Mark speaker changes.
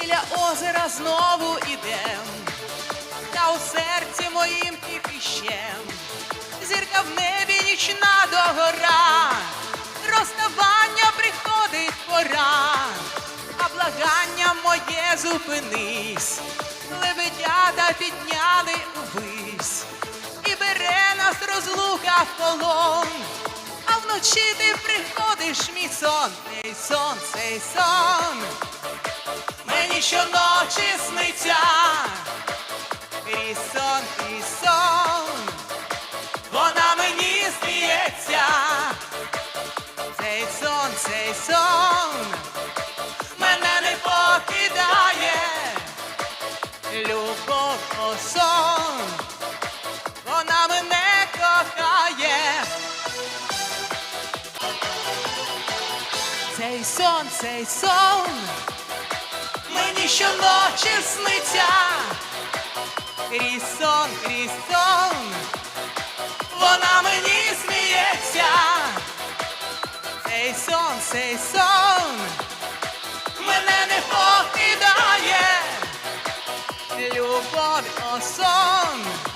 Speaker 1: біля озера знову ідем, та у серці моїм кипіщем, зірка в небі нічна догора, розставання приходить пора, а благання моє зупинись, лебедята підняли увись, і бере нас розлука в полон. А вночі ти приходиш, мій сон, цей сон, цей сон. Щоночі сниться, крізь сон, крізь сон. Вона мені сміється, цей сон, цей сон. Мене не покидає, любов, о сон. Вона мене кохає. Цей сон, цей сон, мені щоночі сниться, крізь сон, крізь сон, вона мені сміється, цей сон, цей сон мене не покидає, любов о сон